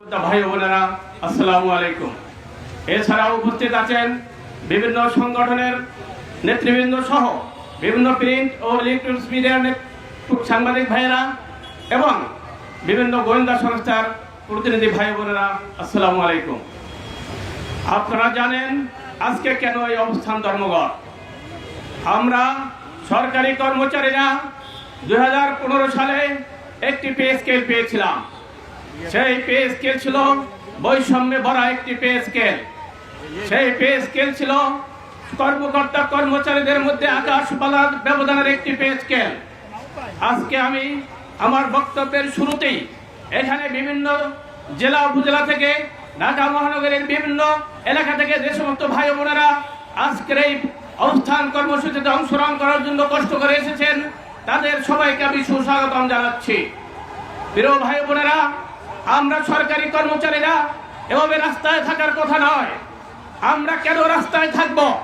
ভাই বোনেরা, আসসালামু আলাইকুম। এছাড়াও উপস্থিত আছেন বিভিন্ন সংগঠনের নেতৃবৃন্দ সহ বিভিন্ন প্রিন্ট ও ইলেকট্রনিক্স মিডিয়ার সাংবাদিক ভাইয়েরা এবং বিভিন্ন গোয়েন্দা সংস্থার প্রতিনিধি ভাই বোনেরা, আসসালামু আলাইকুম। আপনারা জানেন আজকে কেন এই অবস্থান ধর্মঘট? আমরা সরকারি কর্মচারীরা দুই হাজার পনেরো সালে একটি পে স্কেল পেয়েছিলাম। সেই পে স্কেল ছিল বৈষম্যে ভরা একটি পে স্কেল সেই পে স্কেল ছিল কর্মকর্তা কর্মচারীদের মধ্যে আকাশ পালার ব্যবধানের একটি পে স্কেল আজকে আমি আমার বক্তব্যের শুরুতেই এখানে বিভিন্ন জেলা উপজেলা থেকে ঢাকা মহানগরের বিভিন্ন এলাকা থেকে যে সমস্ত ভাই বোনেরা আজকের এই অবস্থান কর্মসূচিতে অংশগ্রহণ করার জন্য কষ্ট করে এসেছেন, তাদের সবাইকে আমি সুস্বাগতম জানাচ্ছি। প্রিয় ভাই বোনেরা আমরা সরকারি কর্মচারীরা এভাবে রাস্তায় থাকার কথা নয়। আমরা কেন রাস্তায় থাকব?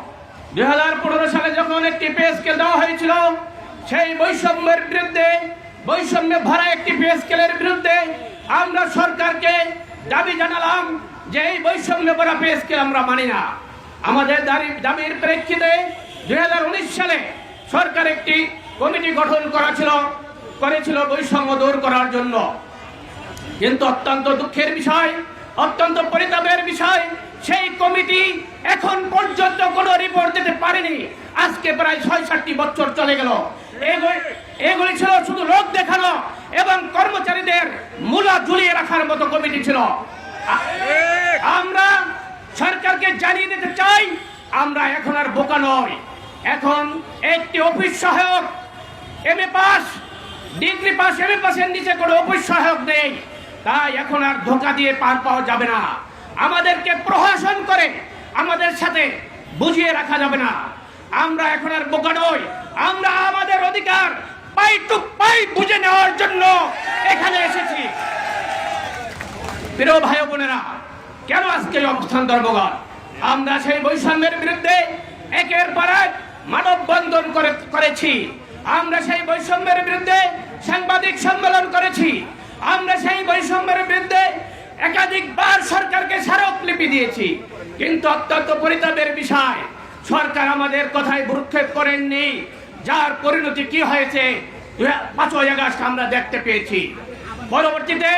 দু হাজার পনেরো সালে যখন একটি পে দেওয়া হয়েছিল, সেই বৈষম্যের বিরুদ্ধে, বৈষম্যে ভরা একটি পে স্কেলের বিরুদ্ধে আমরা সরকারকে দাবি জানালাম যে এই বৈষম্য ভরা পে স্কেল আমরা মানি না। আমাদের দাবি- দাবির প্রেক্ষিতে দু হাজার উনিশ সালে সরকার একটি কমিটি গঠন করা ছিল, করেছিল বৈষম্য দূর করার জন্য। কিন্তু অত্যন্ত দুঃখের বিষয়, অত্যন্ত পরিতাপের বিষয়, সেই কমিটি এখন পর্যন্ত কোনো রিপোর্ট দিতে পারেনি। আজকে প্রায় ছয় সাতটি বছর চলে গেল। এগুলি- ছিল শুধু লোক দেখানো এবং কর্মচারীদের মূলা ঝুলিয়ে রাখার মতো কমিটি ছিল। আমরা সরকারকে জানিয়ে দিতে চাই, আমরা এখন আর বোকা নই। এখন একটি অফিস সহায়ক M A pass degree pass M A পাসের নিচে কোনো অফিস সহায়ক নেই। তাই এখন আর ধোকা দিয়ে পার পাওয়া যাবে না। আমাদেরকে প্রহসন করে আমাদের সাথে বুঝিয়ে রাখা যাবে না। আমরা এখন আর বোকা নই, আমরা আমাদের অধিকার পাই টু পাই বুঝে নেওয়ার জন্য এখানে এসেছি। প্রিয় ভাই বোনেরা, কেন আজকে অবস্থান ধর্মঘট? আমরা সেই বৈষম্যের বিরুদ্ধে একের পর এক মানববন্ধন করে করেছি। আমরা সেই বৈষম্যের বিরুদ্ধে সাংবাদিক সম্মেলন করেছি। আমরা সেই বৈষম্যের বিরুদ্ধে একাধিকবার সরকারকে স্মারকলিপি দিয়েছি। কিন্তু অত্যন্ত পরিতাপের বিষয়, সরকার আমাদের কথায় ভ্রুক্ষেপ করেননি। যার পরিণতি কি হয়েছে পাঁচই আগস্ট আমরা দেখতে পেয়েছি। পরবর্তীতে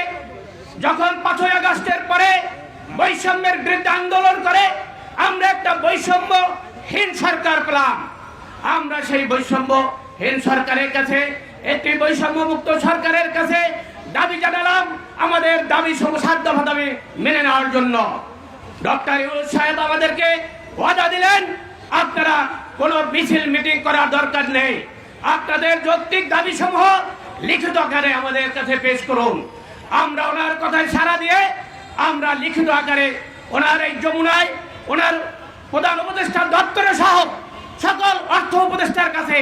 যখন পাঁচই আগস্টের পরে বৈষম্যের বিরুদ্ধে আন্দোলন করে, আমরা একটা বৈষম্যহীন সরকার পেলাম। আমরা সেই বৈষম্যহীন সরকারের কাছে, একটি বৈষম্যমুক্ত সরকারের কাছে দাবি জানালাম আমাদের দাবি সাধ্যভাবে মেনে নেওয়ার জন্য। ডক্টর সাহেব আমাদেরকে ওয়াদা দিলেন, আপনারা কোনো মিছিল মিটিং করার দরকার নেই। আপনাদের যৌক্তিক দাবি সমূহ লিখিত আকারে আমাদের কাছে পেশ করুন। আমরা ওনার কথায় সাড়া দিয়ে আমরা লিখিত আকারে ওনার এই যমুনায়, ওনার প্রধান উপদেষ্টা দপ্তরে সহ সকল অর্থ উপদেষ্টার কাছে,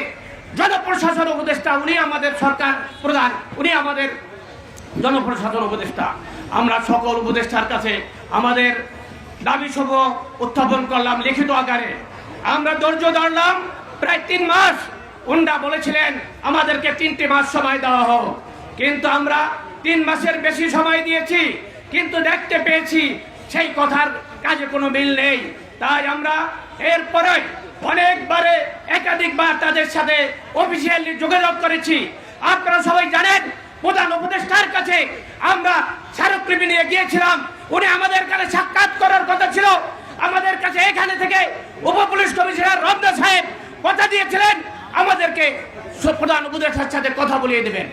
জনপ্রশাসন উপদেষ্টা, উনি আমাদের সরকার প্রধান, উনি আমাদের জনপ্রশাসন উপদেষ্টা। আমরা সকল উপদেষ্টার কাছে আমাদের দাবি সমূহ উত্থাপন করলাম লিখিত আকারে। আমরা ধৈর্য ধরলাম, প্রায় তিন মাস উন্ডা বলেছিলেন, আমাদেরকে তিনটি মাস সময় দেওয়া হোক। কিন্তু আমরা তিন মাসের বেশি সময় দিয়েছি, কিন্তু দেখতে পেয়েছি সেই কথার কাজে কোনো মিল নেই। তাই আমরা এরপরে অনেকবারে একাধিকবার তাদের সাথে অফিসিয়ালি যোগাযোগ করেছি। আপনারা সবাই জানেন প্রধান উপদেষ্টার কাছে আমরা স্মারকলিপি নিয়ে গিয়েছিলাম। উনি আমাদের কাছে সাক্ষাৎ করার কথা ছিল। আমাদের কাছে এখানে থেকে উপ পুলিশ কমিশনার রমদা সাহেব কথা দিয়েছিলেন। আমাদেরকে প্রধান উপদেষ্টার সাথে কথা বলিয়ে দেবেন।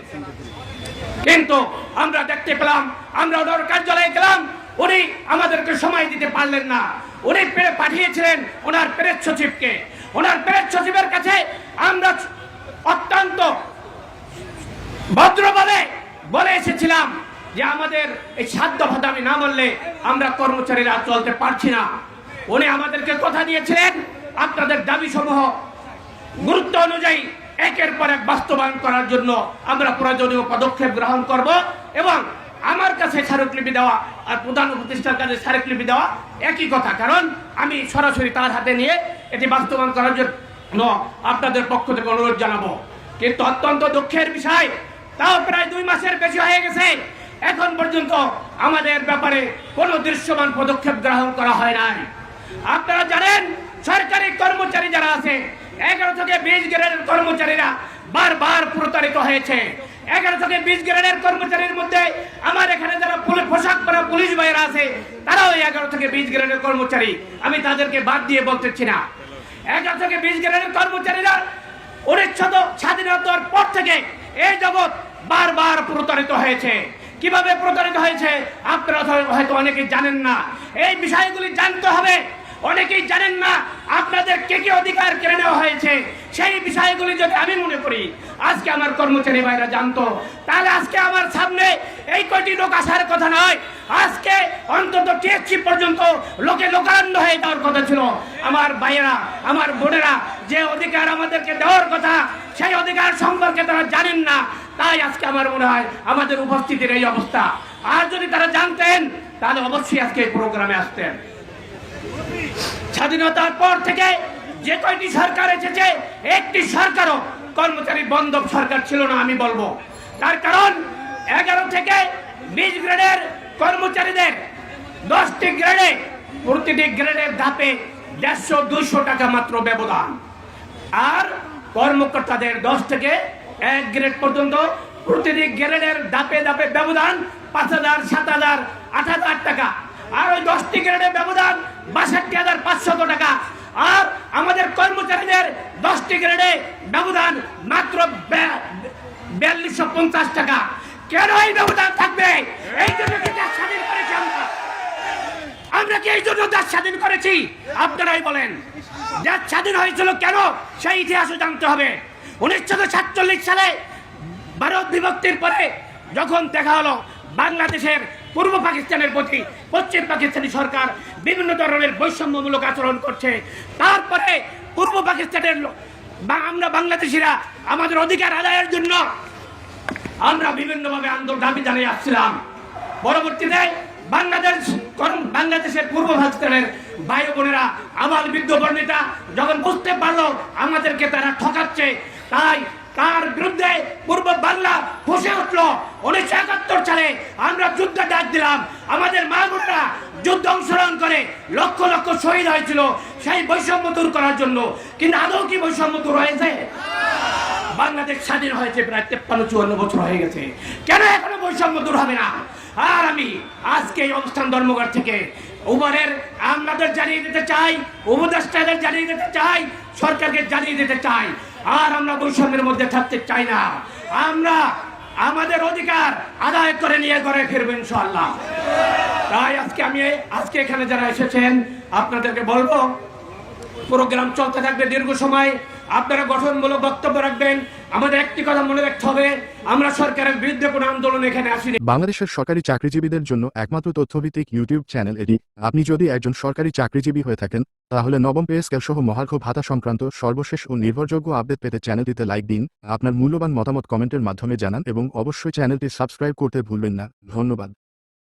কিন্তু আমরা দেখতে পেলাম, আমরা ওনার কার্যালয়ে গেলাম। উনি আমাদেরকে সময় দিতে পারলেন না। উনি পাঠিয়েছিলেন ওনার প্রেস সচিবকে। ওনার প্রেস সচিবের কাছে আমরা অত্যন্ত ভদ্রভাবে বলে এসেছিলাম যে আমাদের এই সাধ্য ভাতা আমি না বললে আমরা কর্মচারীরা চলতে পারছি না। উনি আমাদেরকে কথা দিয়েছিলেন, আপনাদের দাবি সমূহ গুরুত্ব অনুযায়ী একের পর এক বাস্তবায়ন করার জন্য আমরা প্রয়োজনীয় পদক্ষেপ গ্রহণ করব এবং আমার কাছে স্মারকলিপি দেওয়া আর প্রধান উপদেষ্টার কাছে স্মারকলিপি দেওয়া একই কথা। কারণ আমি সরাসরি তার হাতে নিয়ে এটি বাস্তবায়ন করার জন্য আপনাদের পক্ষ থেকে অনুরোধ জানাব। কিন্তু অত্যন্ত দুঃখের বিষয় তাও প্রায় দুই মাসের বেশি হয়ে গেছে। এখন পর্যন্ত আমাদের ব্যাপারে কোনো দৃশ্যমান পদক্ষেপ গ্রহণ করা হয় নাই। আপনারা জানেন, সরকারি কর্মচারী যারা আছে, এগারো থেকে বিশ গ্রেডের কর্মচারীরা বারবার প্রতারিত হয়েছে। এগারো থেকে বিশ গ্রেডের কর্মচারীর মধ্যে আমার এখানে যারা পোশাক পরা পুলিশ ভাইয়েরা আছে, তারাও এগারো থেকে বিশ গ্রেডের কর্মচারী। আমি তাদেরকে বাদ দিয়ে বলতেছি না। এগারো থেকে বিশ গ্রেডের কর্মচারীরা উনিশশত স্বাধীনতার পর থেকে এই জগৎ বারবার প্রতারিত হয়েছে। কীভাবে প্রতারিত হয়েছে? আপনারা হয়তো অনেকে জানেন না। এই বিষয়গুলি জানতে হবে। অনেকেই জানেন না। কে কি অধিকার কেড়ে নেওয়া হয়েছে, সেই বিষয়গুলি যদি আমি মনে করি, আজকে আমার কর্মচারী ভাইরা জানতো, তাহলে আজকে আমার সামনে এই কয়টি লোক আসার কথা নয়, আজকে অন্তত টিএসসি পর্যন্ত লোকে লোকারণ্য হয়ে যাওয়ার কথা ছিল। আমার ভাইয়েরা, আমার বোনেরা, যে অধিকার আমাদেরকে দেওয়ার কথা, সেই অধিকার সম্পর্কে তারা জানেন না, তাই আজকে আমার মনে হয় আমাদের উপস্থিতির এই অবস্থা। আর যদি তারা জানতেন, তাহলে অবশ্যই আজকে এই প্রোগ্রামে আসতেন। স্বাধীনতার পর থেকে যে কয়টি সরকার এসেছে, একটি সরকারও কর্মচারী বন্ধব সরকার ছিল না, আমি বলব। তার কারণ, এগারো থেকে বিশ গ্রেডের কর্মচারীদের দশটি গ্রেডে, প্রতিটি গ্রেডের ধাপে দেড়শো, দুইশো টাকা মাত্র ব্যবধান। আর কর্মকর্তাদের দশ থেকে এক গ্রেড পর্যন্ত প্রতিটি গ্রেডের ধাপে ধাপে ব্যবধান পাঁচ হাজার, সাত হাজার, আট হাজার টাকা। আর ওই দশটি গ্রেডের ব্যবধান বাষট্টি হাজার পাঁচশত টাকা। আর আমাদের কর্মচারীদের দশটি গ্রেডে ব্যবধান মাত্র বিয়াল্লিশশো পঞ্চাশ টাকা। কেন এই ব্যবধান থাকবে? এই জন্য স্বাধীন করেছি আমরা? আমরা কি এই জন্য দেশ স্বাধীন করেছি? আপনারাই বলেন। দেশ স্বাধীন হয়েছিল কেন? সেই ইতিহাসও জানতে হবে। উনিশশো সাতচল্লিশ সালে ভারত বিভক্তির পরে যখন দেখা হলো বাংলাদেশের পূর্ব পাকিস্তানের প্রতি, পশ্চিম পাকিস্তানি সরকার বিভিন্ন ধরনের বৈষম্যমূলক আচরণ করছে। তারপরে পূর্ব পাকিস্তানের আমরা বাংলাদেশিরা আমাদের অধিকার আদায়ের জন্য আমরা বিভিন্নভাবে আন্দোলন দাবি জানিয়ে আসছিলাম। পরবর্তীতে বাংলাদেশ বাংলাদেশের পূর্ব পাকিস্তানের ভাই বোনেরা, আমার বর্ণিতা যখন বুঝতে পারল আমাদেরকে তারা ঠকাচ্ছে, তাই তার বিরুদ্ধে পূর্ব বাংলা ফুসে উঠল। উনিশশো একাত্তর সালে আমরা যুদ্ধ ডাক দিলাম। আমাদের মা বোনেরা যুদ্ধ অংশগ্রহণ করে লক্ষ লক্ষ শহীদ হয়েছিল সেই বৈষম্য দূর করার জন্য। কিন্তু আদৌ কি বৈষম্য দূর হয়েছে? বাংলাদেশ স্বাধীন হয়েছে প্রায় তেপ্পান্ন, চুয়ান্ন বছর হয়ে গেছে। কেন এখনও বৈষম্য দূর হবে না? আর আমি আজকে এই অবস্থান ধর্মঘট থেকে উমরের আমলাদের জানিয়ে দিতে চাই, উপদেষ্টাদের জানিয়ে দিতে চাই, সরকারকে জানিয়ে দিতে চাই। আর আমরা বৈষম্যের মধ্যে থাকতে চাই না। আমরা আমাদের অধিকার আদায় করে নিয়ে ঘরে ফিরবো ইনশাল্লাহ তাই আজকে আমি আজকে এখানে যারা এসেছেন, আপনাদেরকে বলব প্রোগ্রাম চলতে থাকবে দীর্ঘ সময়। আপনারা গঠনমূলক বক্তব্য রাখবেন। আমাদের একটি কথা মনে রাখতে হবে, আমরা সরকারের বিরুদ্ধে কোনো আন্দোলন এখানে আসিনি। বাংলাদেশের সরকারি চাকরিজীবীদের জন্য একমাত্র তথ্যভিত্তিক ইউটিউব চ্যানেল এটি। আপনি যদি একজন সরকারি চাকরিজীবী হয়ে থাকেন, তাহলে নবম পে স্কেল সহ মহার্ঘ ভাতা সংক্রান্ত সর্বশেষ ও নির্ভরযোগ্য আপডেট পেতে চ্যানেলটিতে লাইক দিন, আপনার মূল্যবান মতামত কমেন্টের মাধ্যমে জানান এবং অবশ্যই চ্যানেলটি সাবস্ক্রাইব করতে ভুলবেন না। ধন্যবাদ।